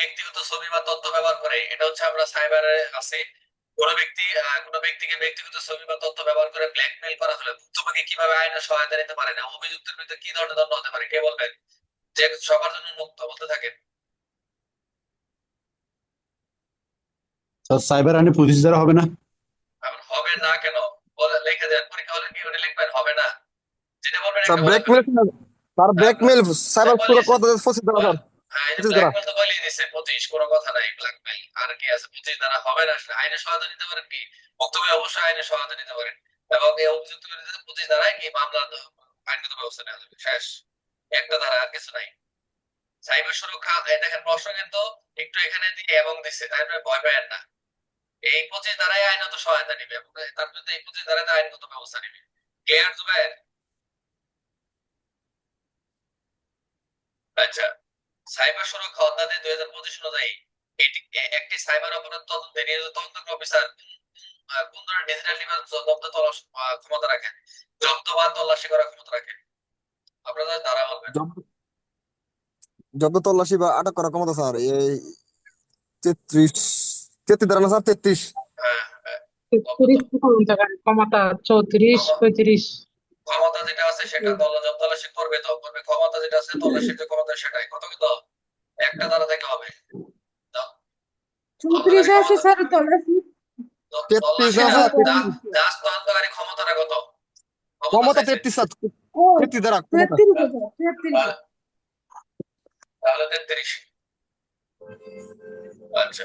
ব্যক্তিগত ছবি বা তথ্য ব্যবহার করে এটা হচ্ছে আমরা সাইবারে আছে। কোনো ব্যক্তি কোনো ব্যক্তিকে ব্যক্তিগত ছবি বা তথ্য ব্যবহার করে ব্ল্যাকমেইল করা হলে ভুক্তভোগী কীভাবে আইনের সহায়তা নিতে পারে না? অভিযুক্তের বিরুদ্ধে কি ধরনের দণ্ড হতে পারে? কে বলবেন যে সবার জন্য মুক্ত বলতে থাকেন সাইবার আইনে পঁচিশ হাজার হবে না? হবে না কেন? বলে লিখে দেন পরীক্ষা হলে কি লিখবেন? হবে না। যেটা বলবেন স্যার একটা বলে ব্ল্যাকমেল স্যার ব্ল্যাকমেল সাইবার এই যে পঁচিশ দ্বারা। ব্ল্যাকমেল তো বলেই দিছে পঁচিশ কোনো কথা নাই ব্ল্যাকমেল আর কি আছে পঁচিশ দ্বারা হবে না আইনে সহায়তা নিতে পারেন কি? বক্তব্য অবশ্যই আইনে সহায়তা নিতে পারেন। এবং এই অভিযুক্ত বিরুদ্ধে পঁচিশ দ্বারায় কি মামলা আইনগত ব্যবস্থা নেওয়া যাবে? শেষ। একটা দ্বারা আর কিছু নাই। সাইবার সুরক্ষা দেখেন প্রশ্ন কিন্তু একটু এখানে দিয়ে এবং দিচ্ছে তাই ভয় পেয়েন না। এই পঁচিশ দ্বারাই আইনত সহায়তা নিবে এবং তার বিরুদ্ধে এই পঁচিশ দ্বারাই আইনগত ব্যবস্থা নিবে। ক্লিয়ার জুবাইর আচ্ছা। সাইবার সুরক্ষা অধ্যাদেশ দুই হাজার পঁচিশ অনুযায়ী এটি একটি সাইবার অপরাধ তদন্তে নিয়োজিত তদন্তকারী অফিসার কোন ধরনের ডিজিটাল ডিভাইস জব্দ তলাশ ক্ষমতা রাখেন। জব্দ বা তল্লাশি করার ক্ষমতা রাখেন। আপনারা তারা বলবেন। জব্দ তল্লাশি বা আটক করার ক্ষমতা স্যার এই তেত্রিশ তেত্রিশ না স্যার তেত্রিশ। হ্যাঁ হ্যাঁ। ক্ষমতা চৌত্রিশ পঁয়ত্রিশ। ক্ষমতা যেটা আছে সেটা জব তল্লাশি করবে তো করবে। ক্ষমতা যেটা আছে তল্লাশির যে ক্ষমতা সেটাই। কত কত একটা দ্বারা থেকে হবে। ক্ষমতাটা কত? ক্ষমতা তেত্রিশ তেত্রিশ দ্বারা তাহলে তেত্রিশ। আচ্ছা।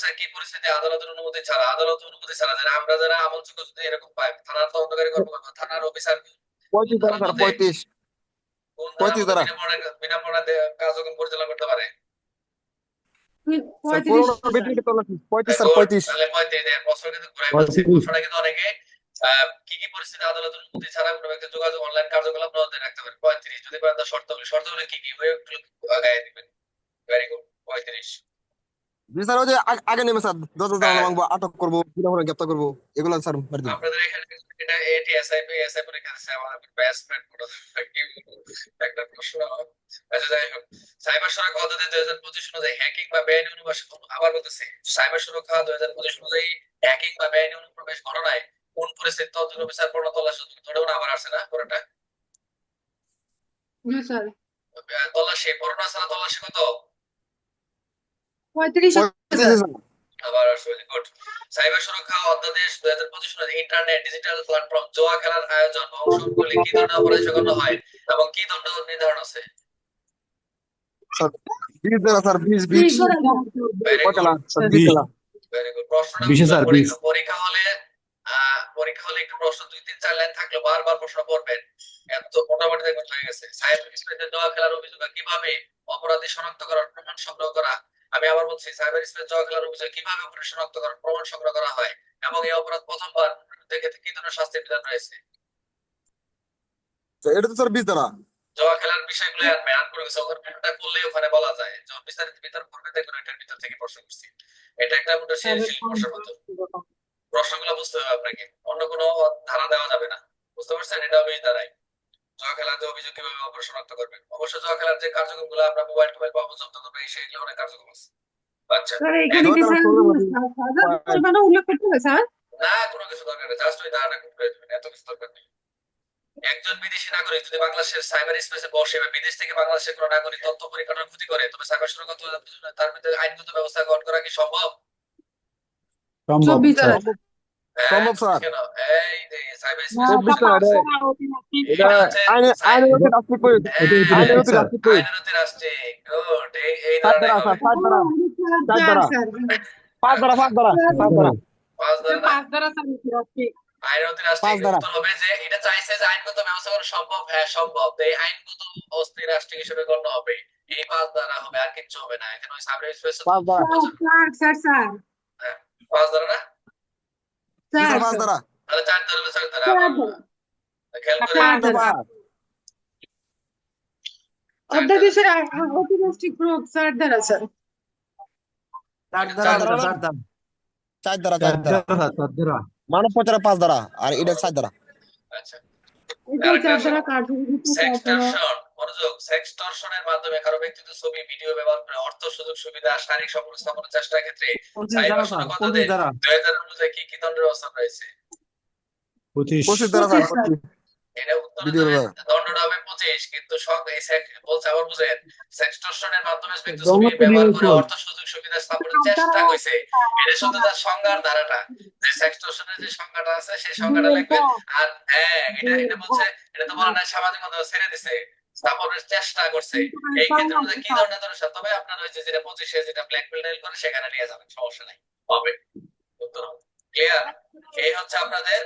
তদন্তকারী কি পরিস্থিতি? আদালতের অনুমতি ছাড়া আদালতের অনুমতি ছাড়া যারা আমরা যারা আমলযোগ্য যদি এরকম পাই থানার তদন্তকারী কর্মকর্তা থানার অফিসার পঁয়ত্রিশ দ্বারা স্যার। বিনা পড়া- কার্যক্রম পরিচালনা করতে পারে? কি কি পরিস্থিতি আদালতের অনুমতি ছাড়া কোনো ব্যক্তির যোগাযোগ অনলাইন কার্যকলাপ নজরে রাখতে পারে। পঁয়ত্রিশ যদি শর্তাবলী শর্তাবলী কি কি? হয়ে একটু দিবেন? ভেরি গুড পঁয়ত্রিশ। জি স্যার ওই যে আগে নেমে স্যার দশ হাজার মাংবো আটক করব বিনামূল্যে গ্রেপ্তার করব এগুলো স্যার মেরে দিন। আপনাদের এটা এটি এসআইপি এসআই পরীক্ষা দিচ্ছে আমার ব্যাসমেন্ট পুরো একটা প্রশ্ন আচ্ছা যাই হোক সাইবার সুরক্ষা অধ্যাদেশ দুই হাজার পঁচিশ অনুযায়ী হ্যাকিং বা বেআইনি অনুপ্রবেশ আবার বলতেছি সাইবার সুরক্ষা দুই হাজার পঁচিশ অনুযায়ী হ্যাকিং বা বেআইনি অনুপ্রবেশ ঘটনায় কোন পরিস্থিতি তদন্ত বিচার পূর্ণ তল্লাশি ধরেও না আবার আসে না পুরোটা? হ্যাঁ স্যার। তল্লাশি করোনা ছাড়া তল্লাশি কত? পঁয়ত্রিশ পঁয়ত্রিশ আবার আসলে গুড সাইবার সুরক্ষা অধ্যাদেশ দুই হাজার পঁচিশ ইন্টারনেট ডিজিটাল প্ল্যাটফর্ম জুয়া খেলার আয়োজন বা অংশগ্রহণ করলে কি ধরনের অপরাধ গণ্য হয় এবং কি দণ্ড নির্ধারণ আছে বিশ দ্বারা স্যার বিশ বিশ বিশ হাজার Very good. পয়তালা স্যার বিশ বিশ। টাকা ভেরি গুড প্রশ্নটা বিশে বুঝলাম। স্যার, বিশ। পরীক্ষা হলে আহ, পরীক্ষা হলে একটু প্রশ্ন দুই তিন চার লাইন থাকলে বারবার প্রশ্ন করবেন এত মোটামুটি দেখবেন হয়ে গেছে সাইবার স্পেসে জুয়া খেলার অভিযোগ কীভাবে অপরাধী শনাক্ত করার প্রমাণ সংগ্রহ করা আমি আবার বলছি সাইবার স্পেস জুয়া খেলার অভিযোগ কীভাবে অপরাধী শনাক্ত করার প্রমাণ সংগ্রহ করা হয় এবং এই অপরাধ প্রথমবার দেখে কি ধরনের শাস্তির বিধান রয়েছে এটা তো স্যার জুয়া খেলার বিষয়গুলো আর ম্যান করে গেছে ওখানে ভিডিওটা করলে ওখানে বলা যায়। যখন বিস্তারিত বিতর্ক করবে দেখবেন এটার ভিতর থেকে প্রশ্ন করছি। এটা একটা মোটা সৃজনশীল প্রশ্নের মতো প্রশ্নগুলো বুঝতে হবে আপনাকে। অন্য কোনো ধারা দেওয়া যাবে না। বুঝতে পারছেন? এটা আমি দাঁড়াই। জুয়া খেলার যে অভিযোগ কীভাবে অপর শনাক্ত করবেন? অবশ্য জুয়া খেলার যে কার্যক্রমগুলো আমরা মোবাইল টোবাইল পাবো জব্দ করব এই সেইগুলো অনেক কার্যক্রম আছে। আচ্ছা। করতে না কোনো কিছু দরকার নেই জাস্ট ওই ধারাটা খুব প্রয়োজন এত কিছু দরকার নেই। একজন বিদেশি নাগরিক যদি বাংলাদেশের সাইবার স্পেসে বসে বা বিদেশ থেকে বাংলাদেশের কোনো নাগরিক তথ্য পরিকাঠামো ক্ষতি করে তবে সাইবার সুরক্ষা তার বিরুদ্ধে আইনগত ব্যবস্থা গ্রহণ করা কি সম্ভব? সম্ভব স্যার। হ্যাঁ, সম্ভব, স্যার। কেন? এই এটা পাঁচ দ্বারা পাঁচ দ্বারা পাঁচ দ্বারা পাঁচ দ্বারা রাষ্ট্রে। উত্তর হবে যে চাইছে যে আইনগত ব্যবস্থা করা সম্ভব হ্যাঁ সম্ভব এই আইনগত অস্থির রাষ্ট্র হিসেবে গণ্য হবে এই পাঁচ দ্বারা হবে আর কিচ্ছু হবে না এখানে ওই সাইবার স্পেস পাঁচ দ্বারা স্যার স্যার স্যার পাঁচ দ্বারা না পাঁচ দ্বারা তাহলে চার ধরে খেয়াল করে দ্বারা স্যার। দ্বারা দ্বারা মানব প্রচারে পাঁচ দ্বারা আর এটা চার দ্বারা। আচ্ছা। সেক্সটরশনের মাধ্যমে কারও ছবি ভিডিও ব্যবহার করে অর্থ সুযোগ সুবিধা শারীরিক সম্পর্ক স্থাপনের চেষ্টার ক্ষেত্রে দুই হাজার অনুযায়ী কি কি দণ্ডের ব্যবস্থা রয়েছে? পঁচিশ। এটা উত্তর দণ্ডটা হবে পঁচিশ কিন্তু বলছে আবার বুঝেন সেক্সটরশনের মাধ্যমে ছবি ব্যবহার করে অর্থ সুযোগ সুবিধা স্থাপনের চেষ্টা করেছে। এটা শুধু তার সংজ্ঞার ধারাটা যে সেক্সটরশনের যে সংজ্ঞাটা আছে সেই সংজ্ঞাটা লিখবেন। আর হ্যাঁ এটা এটা বলছে এটা তো বলে না সামাজিক মাধ্যমে ছেড়ে দিছে স্থাপনের চেষ্টা করছে। এই ক্ষেত্রে মধ্যে কি ধরনের দর্শন তবে আপনার ওই যে যেটা পঁচিশে যেটা ব্ল্যাকমেল করে সেখানে নিয়ে যাবেন সমস্যা নাই। হবে। উত্তর ক্লিয়ার এই হচ্ছে আপনাদের